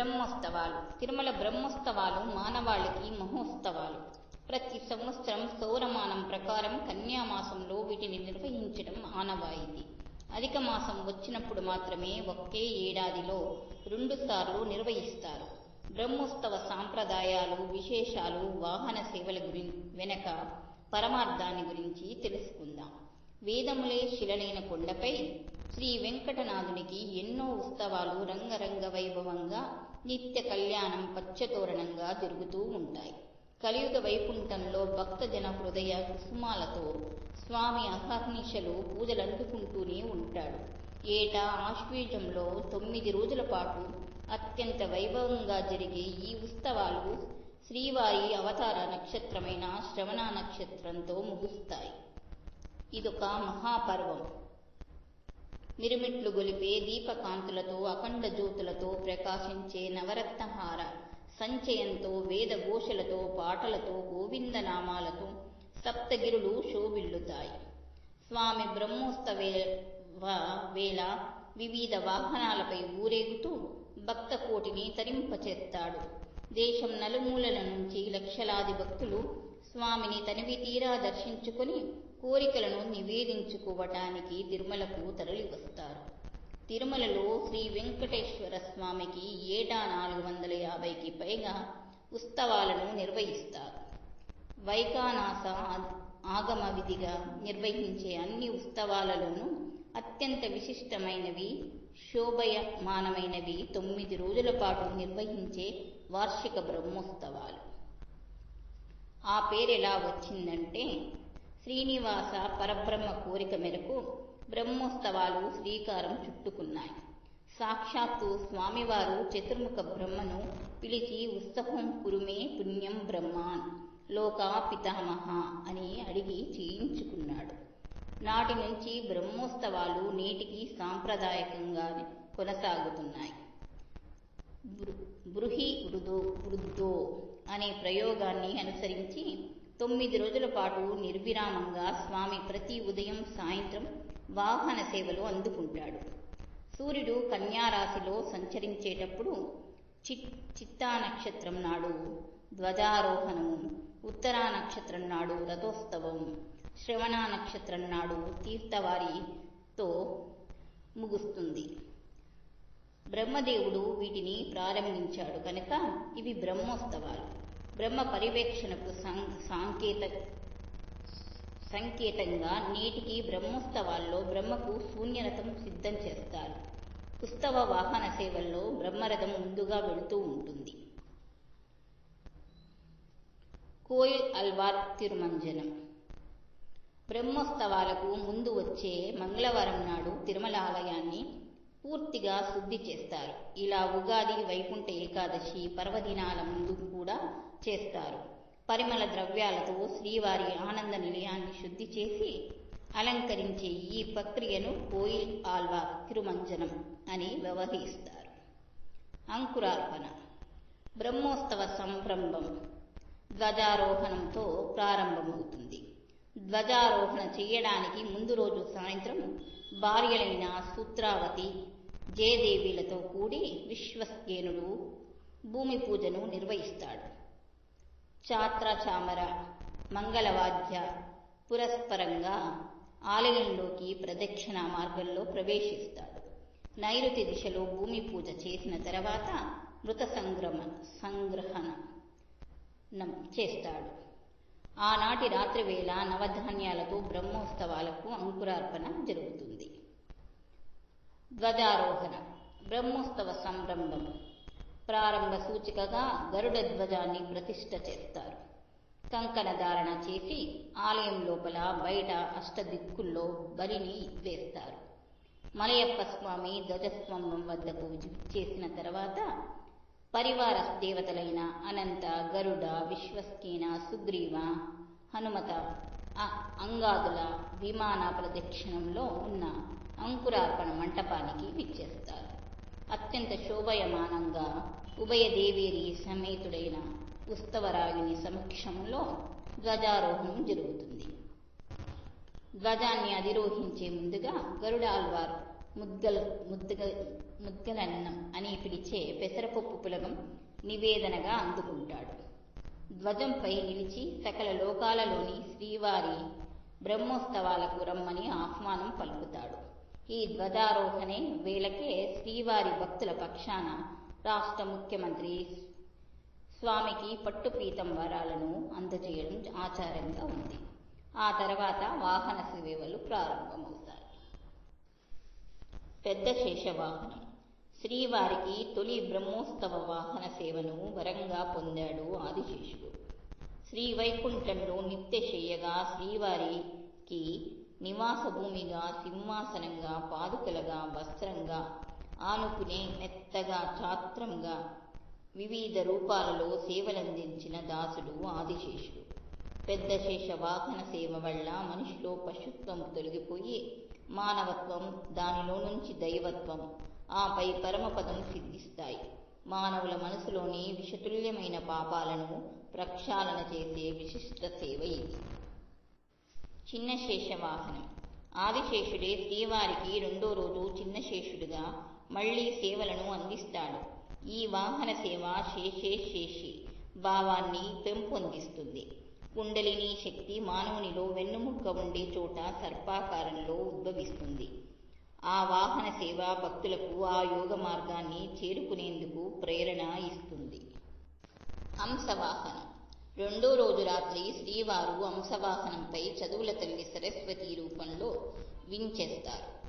బ్రహ్మోత్సవాలు. తిరుమల బ్రహ్మోత్సవాలు మానవాళికి మహోత్సవాలు. ప్రతి సంవత్సరం సౌరమానం ప్రకారం కన్యామాసంలో వీటిని నిర్వహించడం ఆనవాయితీ. అధిక మాసం వచ్చినప్పుడు మాత్రమే ఒకే ఏడాదిలో రెండుసార్లు నిర్వహిస్తారు. బ్రహ్మోత్సవ సాంప్రదాయాలు విశేషాలు వాహన సేవల గురి వెనక పరమార్థాన్ని గురించి తెలుసుకుందాం. వేదములే శిలలైన కొండపై శ్రీ వెంకటనాథునికి ఎన్నో ఉత్సవాలు రంగరంగ వైభవంగా నిత్య కళ్యాణం పచ్చతోరణంగా జరుగుతూ ఉంటాయి. కలియుగ వైకుంఠంలో భక్తజన హృదయ కుసుమాలతో స్వామి అహర్నిశలు పూజలు అందుకుంటూనే ఉంటాడు. ఏటా ఆశ్వీజంలో తొమ్మిది రోజుల పాటు అత్యంత వైభవంగా జరిగే ఈ ఉత్సవాలు శ్రీవారి అవతార నక్షత్రమైన శ్రవణ నక్షత్రంతో ముగుస్తాయి. ఇదొక మహాపర్వం. మిరుమిట్లు గొలిపే దీపకాంతులతో అఖండ జ్యోతులతో ప్రకాశించే నవరత్నహార సంచయంతో వేదఘోషలతో పాటలతో గోవిందనామాలతో సప్తగిరులు శోభిల్లుతాయి. స్వామి బ్రహ్మోత్సవే వేళ వివిధ వాహనాలపై ఊరేగుతూ భక్త కోటిని తరింపచేస్తాడు. దేశం నలుమూలల నుంచి లక్షలాది భక్తులు స్వామిని తనివి తీరా దర్శించుకొని కోరికలను నివేదించుకోవటానికి తిరుమలకు తరలి వస్తారు తిరుమలలో శ్రీ వెంకటేశ్వర స్వామికి ఏటా నాలుగు వందల యాభైకి పైగా ఉత్సవాలను నిర్వహిస్తారు. వైకానాస ఆగమ విధిగా నిర్వహించే అన్ని ఉత్సవాలలోనూ అత్యంత విశిష్టమైనవి శోభయమానమైనవి తొమ్మిది రోజుల పాటు నిర్వహించే వార్షిక బ్రహ్మోత్సవాలు. ఆ పేరు ఎలా వచ్చిందంటే శ్రీనివాస పరబ్రహ్మ కోరిక మేరకు బ్రహ్మోత్సవాలు శ్రీకారం చుట్టుకున్నాయి. సాక్షాత్తు స్వామివారు చతుర్ముఖ బ్రహ్మను పిలిచి ఉత్సవం కురుమే పుణ్యం బ్రహ్మాన్ లోకా పితామహ అని అడిగి చేయించుకున్నాడు. నాటి నుంచి బ్రహ్మోత్సవాలు నేటికి సాంప్రదాయకంగా కొనసాగుతున్నాయి. బృహి వృదో వృద్ధో అనే ప్రయోగాన్ని అనుసరించి తొమ్మిది రోజుల పాటు నిర్విరామంగా స్వామి ప్రతి ఉదయం సాయంత్రం వాహన సేవలు అందుకుంటాడు. సూర్యుడు కన్యారాశిలో సంచరించేటప్పుడు చి చిత్తా నక్షత్రం నాడు ధ్వజారోహణము ఉత్తరా నక్షత్రం నాడు రథోత్సవం శ్రవణ నక్షత్రం నాడు తీర్థవారితో ముగుస్తుంది. బ్రహ్మదేవుడు వీటిని ప్రారంభించాడు కనుక ఇవి బ్రహ్మోత్సవాలు. బ్రహ్మ పర్యవేక్షణకు సాంకేత సంకేతంగా నేటికి బ్రహ్మోత్సవాల్లో బ్రహ్మకు శూన్యరథం సిద్ధం చేస్తారు. ఉత్సవ వాహన సేవల్లో బ్రహ్మరథం ముందుగా వెళుతూ ఉంటుంది. కోయిల్ అల్వార్ తిరుమంజనం. బ్రహ్మోత్సవాలకు ముందు వచ్చే మంగళవారం నాడు తిరుమల ఆలయాన్ని పూర్తిగా శుద్ధి చేస్తారు. ఇలా ఉగాది వైకుంఠ ఏకాదశి పర్వదినాల ముందు కూడా చేస్తారు. పరిమళ ద్రవ్యాలతో శ్రీవారి ఆనంద నిలయాన్ని శుద్ధి చేసి అలంకరించే ఈ ప్రక్రియను కోయిల్ ఆల్వా తిరుమంజనం అని వ్యవహరిస్తారు. అంకురార్పణ. బ్రహ్మోత్సవ సంరంభం ధ్వజారోహణంతో ప్రారంభమవుతుంది. ధ్వజారోహణ చేయడానికి ముందు రోజు సాయంత్రం భార్యలైన సూత్రావతి జయదేవిలతో కూడి విశ్వసేనుడు భూమి పూజను నిర్వహిస్తాడు. చాత్ర చామర మంగళవాద్య పురస్పరంగా ఆలయంలోకి ప్రదక్షిణ మార్గంలో ప్రవేశిస్తాడు. నైరుతి దిశలో భూమి పూజ చేసిన తర్వాత మృత సంగ్రమ సంగ్రహణం చేస్తాడు. ఆనాటి రాత్రి వేళ నవధాన్యాలతో బ్రహ్మోత్సవాలకు అంకురార్పణ జరుగుతుంది. ధ్వజారోహణ బ్రహ్మోత్సవ సంరంభము ప్రారంభ సూచికగా గరుడ ధ్వజాన్ని ప్రతిష్ఠ చేస్తారు. కంకణ ధారణ చేసి ఆలయం లోపల బయట అష్టదిక్కుల్లో బలిని వేస్తారు. మలయప్ప స్వామి ధ్వజస్తంభం వద్దకు చేసిన తర్వాత పరివార దేవతలైన అనంత గరుడ విశ్వస్కీన సుగ్రీవ హనుమత అంగాదుల విమాన ప్రదక్షిణంలో ఉన్న అంకురార్పణ మంటపానికి విచ్చేస్తారు. అత్యంత శోభయమానంగా ఉభయదేవేరి సమేతుడైన ఉత్సవరాయుని సమక్షంలో ధ్వజారోహణం జరుగుతుంది. ధ్వజాన్ని అధిరోహించే ముందుగా గరుడాల్వార్ ముద్గల్ ముద్గ ముద్గలన్నం అని పిలిచే పెసరపప్పు పులగం నివేదనగా అందుకుంటాడు. ధ్వజంపై నిలిచి సకల లోకాలలోని శ్రీవారి బ్రహ్మోత్సవాలకు రమ్మని ఆహ్వానం పలుకుతాడు. ఈ ధ్వజారోహణే వేళకే శ్రీవారి భక్తుల పక్షాన రాష్ట్ర ముఖ్యమంత్రి స్వామికి పట్టుపీతం వరాలను అందజేయడం ఆచారంగా ఉంది. ఆ తర్వాత వాహన సేవలు ప్రారంభమవుతాయి. పెద్ద శేషవాహనం. శ్రీవారికి తొలి బ్రహ్మోత్సవ వాహన సేవను వరంగా పొందాడు ఆదిశేషుడు. శ్రీ వైకుంఠంలో నిత్యశయ్యగా శ్రీవారికి నివాస భూమిగా సింహాసనంగా పాదుకలుగా వస్త్రంగా ఆనుకునే మెత్తగా చాత్రంగా వివిధ రూపాలలో సేవలందించిన దాసుడు ఆదిశేషుడు. పెద్ద శేష వాహన సేవ వల్ల మనిషిలో పశుత్వం తొలగిపోయి మానవత్వం దానిలో నుంచి దైవత్వం. ఆపై పరమపదం సిద్ధిస్తాయి. మానవుల మనసులోని విషతుల్యమైన పాపాలను ప్రక్షాళన చేసే విశిష్ట సేవ ఇది. చిన్న శేష వాహనం ఆదిశేషుడే శ్రీవారికి రెండో రోజు చిన్న శేషుడిగా మళ్ళీ సేవలను అందిస్తాడు. ఈ వాహన సేవ శేషే శేషి. భావాన్ని పెంపొందిస్తుంది. కుండలిని శక్తి మానవునిలో వెన్నుముక్క ఉండే చోట సర్పాకారంలో ఉద్భవిస్తుంది. ఆ వాహన సేవ భక్తులకు ఆ యోగ మార్గాన్ని చేరుకునేందుకు ప్రేరణ ఇస్తుంది. హంసవాహనం రెండో రోజు రాత్రి శ్రీవారు హంసవాహనంపై చదువుల తల్లి సరస్వతి రూపంలో వించేస్తారు.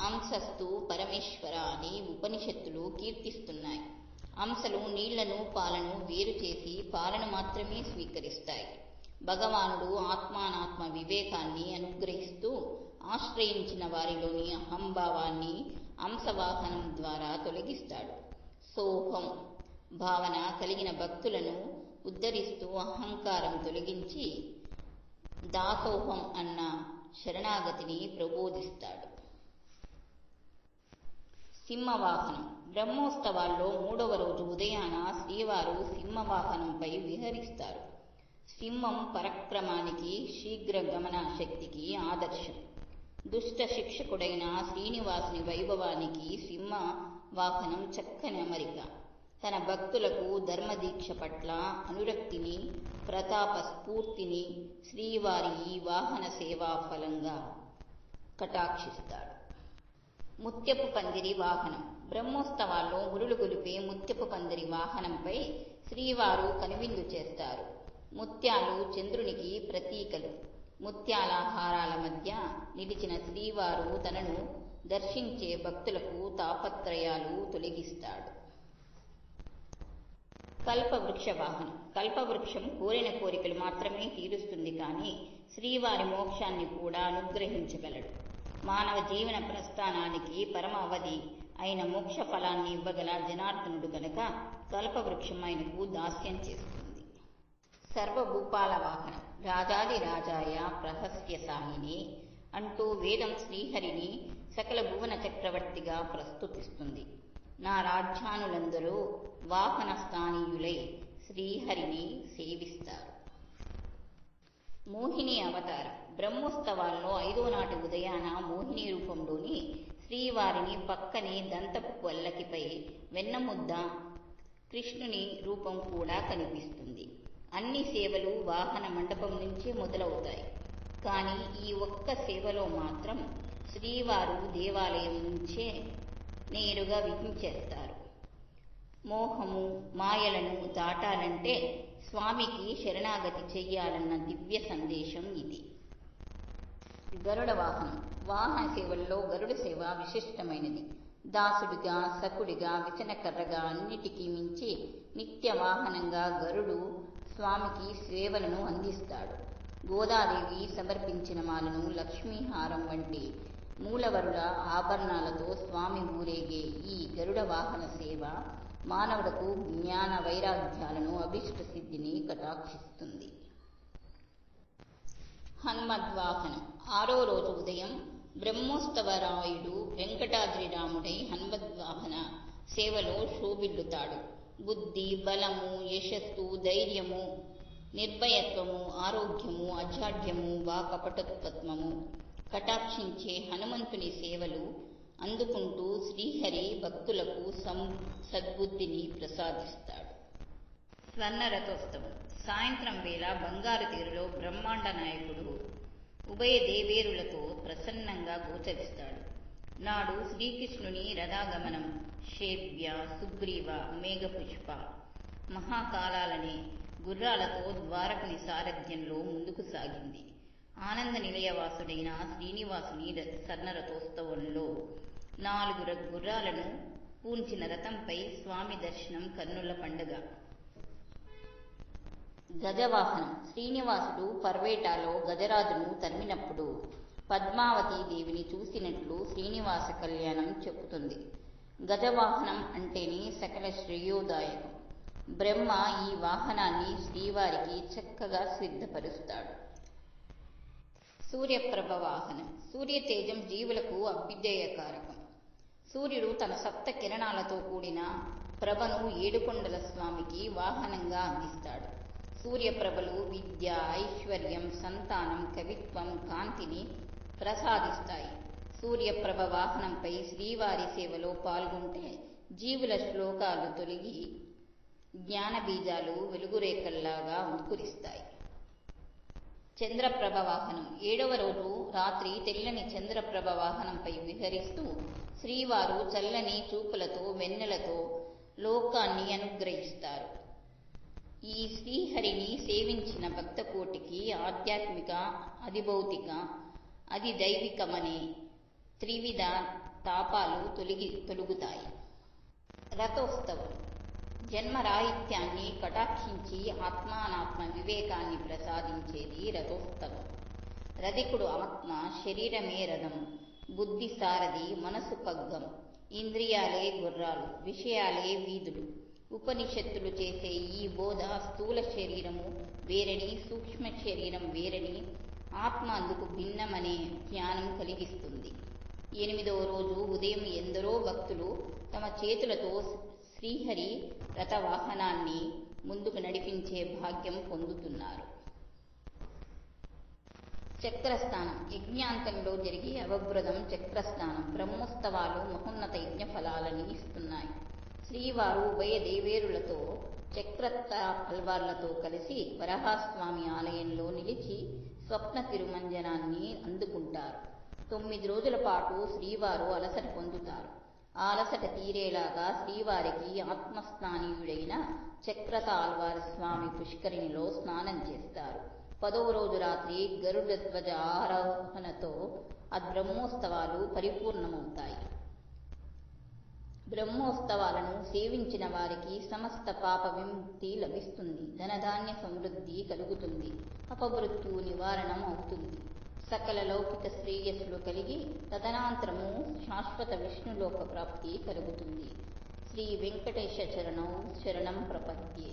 అంశస్తు పరమేశ్వర అని ఉపనిషత్తులు కీర్తిస్తున్నాయి. అంశలు నీళ్ళను పాలను వేరు చేసి పాలను మాత్రమే స్వీకరిస్తాయి. భగవానుడు ఆత్మానాత్మ వివేకాన్ని అనుగ్రహిస్తూ ఆశ్రయించిన వారిలోని అహంభావాన్ని అంశవాహనం ద్వారా తొలగిస్తాడు. సోహం భావన కలిగిన భక్తులను ఉద్ధరిస్తూ అహంకారం తొలగించి దాసోహం అన్న శరణాగతిని ప్రబోధిస్తాడు. సింహవాహనం. బ్రహ్మోత్సవాల్లో మూడవ రోజు ఉదయాన శ్రీవారు సింహవాహనంపై విహరిస్తారు. సింహం పరక్రమానికి శీఘ్ర గమన శక్తికి ఆదర్శం. దుష్ట శిక్షకుడైన శ్రీనివాసుని వైభవానికి సింహ వాహనం చక్కని అమరిక. తన భక్తులకు ధర్మదీక్ష పట్ల అనురక్తిని ప్రతాప స్ఫూర్తిని శ్రీవారి ఈ వాహన సేవా ఫలంగా కటాక్షిస్తాడు ముత్యపు పందిరి వాహనం. బ్రహ్మోత్సవాల్లో మురులు గొలిపే ముత్యపు పందిరి వాహనంపై శ్రీవారు కనువిందు చేస్తారు. ముత్యాలు చంద్రునికి ప్రతీకలు. ముత్యాల హారాల మధ్య నిలిచిన శ్రీవారు తనను దర్శించే భక్తులకు తాపత్రయాలు తొలగిస్తాడు. కల్పవృక్ష వాహనం. కల్పవృక్షం కోరిన కోరికలు మాత్రమే తీరుస్తుంది కానీ శ్రీవారి మోక్షాన్ని కూడా అనుగ్రహించగలడు. మానవ జీవన ప్రస్థానానికి పరమ అవధి అయిన మోక్ష ఫలాన్ని ఇవ్వగల జనార్దనుడు గనక కల్పవృక్షం ఆయనకు దాస్యం చేస్తుంది. సర్వభూపాల వాహనం. రాజాది రాజాయ ప్రహస్య సాయిని అంటూ వేదం శ్రీహరిని సకల భువన చక్రవర్తిగా ప్రస్తుతిస్తుంది. నా రాజ్యానులందరూ వాహన స్థానీయులై శ్రీహరిని సేవిస్తారు. మోహిని అవతారం. బ్రహ్మోత్సవాల్లో ఐదో నాటి ఉదయాన మోహిని రూపంలోని శ్రీవారిని పక్కనే దంతపు పల్లకిపై వెన్నముద్ద కృష్ణుని రూపం కూడా కనిపిస్తుంది. అన్ని సేవలు వాహన మండపం నుంచే మొదలవుతాయి. కానీ ఈ ఒక్క సేవలో మాత్రం శ్రీవారు దేవాలయం నుంచే నేరుగా విధించేస్తారు మోహము మాయలను దాటాలంటే స్వామికి శరణాగతి చెయ్యాలన్న దివ్య సందేశం ఇది. గరుడ వాహనం. వాహన సేవల్లో గరుడ సేవ విశిష్టమైనది. దాసుడిగా సకుడిగా విచనకర్రగా అన్నిటికీ మించి నిత్య వాహనంగా గరుడు స్వామికి సేవలను అందిస్తాడు. గోదాదేవి సమర్పించిన మాలను లక్ష్మీహారం వంటి మూలవరుల ఆభరణాలతో స్వామి ఊరేగే ఈ గరుడ వాహన సేవ మానవులకు జ్ఞాన వైరాగ్యాలను అభిష్ట సిద్ధిని కటాక్షిస్తుంది. హన్మద్వాహనం. ఆరో రోజు ఉదయం బ్రహ్మోత్సవరాయుడు వెంకటాద్రి రాముడై హన్మద్వాహన సేవలో శోభిల్లుతాడు. బుద్ధి బలము యశస్సు ధైర్యము నిర్భయత్వము ఆరోగ్యము అజాడ్యము వాకపటత్వము కటాక్షించే హనుమంతుని సేవలు అందుకుంటూ శ్రీహరి భక్తులకు సం సద్బుద్ధిని ప్రసాదిస్తాడు. స్వర్ణరథోత్సవం. సాయంత్రం వేళ బంగారు తీరులో బ్రహ్మాండ నాయకుడు ఉభయ దేవేరులతో ప్రసన్నంగా గోచరిస్తాడు. నాడు శ్రీకృష్ణుని రథాగమనం. శేవ్య సుగ్రీవ మేఘపుష్ప మహాకాలాలనే గుర్రాలతో ద్వారకుని సారథ్యంలో ముందుకు సాగింది. ఆనంద నిలయవాసుడైన శ్రీనివాసుని స్వర్ణరథోత్సవంలో నాలుగు గుర్రాలను పూంచిన రథంపై స్వామి దర్శనం కన్నుల పండుగ. గజవాహనం. శ్రీనివాసుడు పర్వేటాలో గజరాజును తరిమినప్పుడు పద్మావతీ దేవిని చూసినట్లు శ్రీనివాస కళ్యాణం చెప్పుతుంది గజవాహనం అంటేనే సకల శ్రేయోదాయకం. బ్రహ్మ ఈ వాహనాన్ని శ్రీవారికి చక్కగా సిద్ధపరుస్తాడు. సూర్యప్రభ వాహనం. సూర్యతేజం జీవులకు అభ్యుదయకారకం. సూర్యుడు తన సప్త కిరణాలతో కూడిన ప్రభను ఏడుకొండల స్వామికి వాహనంగా అందిస్తాడు. సూర్యప్రభలు విద్య ఐశ్వర్యం సంతానం కవిత్వం కాంతిని ప్రసాదిస్తాయి. సూర్యప్రభ వాహనంపై శ్రీవారి సేవలో పాల్గొంటే జీవుల శ్లోకాలు తొలగి జ్ఞానబీజాలు వెలుగురేఖల్లాగా అంకురిస్తాయి. చంద్రప్రభ వాహనం ఏడవ రోజు రాత్రి తెల్లని చంద్రప్రభ వాహనంపై విహరిస్తూ శ్రీవారు చల్లని చూపులతో వెన్నెలతో లోకాన్ని అనుగ్రహిస్తారు. ఈ శ్రీహరిని సేవించిన భక్తకోటికి ఆధ్యాత్మిక అధిభౌతిక అది దైవికమనే త్రివిధ తాపాలు తొలగి తొలుగుతాయి. రథోత్సవం. జన్మరాహిత్యాన్ని కటాక్షించి ఆత్మానాత్మ వివేకాన్ని ప్రసాదించేది రథోత్సవం. రధికుడు ఆత్మ శరీరమే రథం బుద్ధి సారథి మనసు పగ్గం ఇంద్రియాలే గుర్రాలు విషయాలే వీధులు. ఉపనిషత్తులు చేసే ఈ బోధ స్థూల శరీరము వేరని సూక్ష్మ శరీరం వేరని ఆత్మ అందుకు భిన్నమనే జ్ఞానం కలిగిస్తుంది. ఎనిమిదవ రోజు ఉదయం ఎందరో భక్తులు తమ చేతులతో శ్రీహరి రథవాహనాన్ని ముందుకు నడిపించే భాగ్యం పొందుతున్నారు. చక్రస్నానం యజ్ఞాంతంలో జరిగే అవభృదం చక్రస్నానం బ్రహ్మోత్సవాలు మహోన్నత యజ్ఞ ఫలాలని ఇస్తున్నాయి. శ్రీవారు ఉభయ దేవేరులతో చక్రత్త అల్వార్లతో కలిసి వరహాస్వామి ఆలయంలో నిలిచి స్వప్న తిరుమంజనాన్ని అందుకుంటారు. తొమ్మిది రోజుల పాటు శ్రీవారు అలసట పొందుతారు. ఆ అలసట తీరేలాగా శ్రీవారికి ఆత్మస్నానీయుడైన చక్రత ఆల్వార్ స్వామి పుష్కరిణిలో స్నానం చేస్తారు. పదవ రోజు రాత్రి గరుడ ధ్వజ ఆరోహణతో ఆ బ్రహ్మోత్సవాలు పరిపూర్ణమవుతాయి. బ్రహ్మోత్సవాలను సేవించిన వారికి సమస్త పాప విముక్తి లభిస్తుంది. ధనధాన్య సమృద్ధి కలుగుతుంది. అపమృత్యు నివారణం అవుతుంది. సకల లౌకిక శ్రేయస్సులు కలిగి తదనంతరము శాశ్వత విష్ణులోక ప్రాప్తి కలుగుతుంది. శ్రీ వెంకటేశ చరణం శరణం ప్రపద్యే.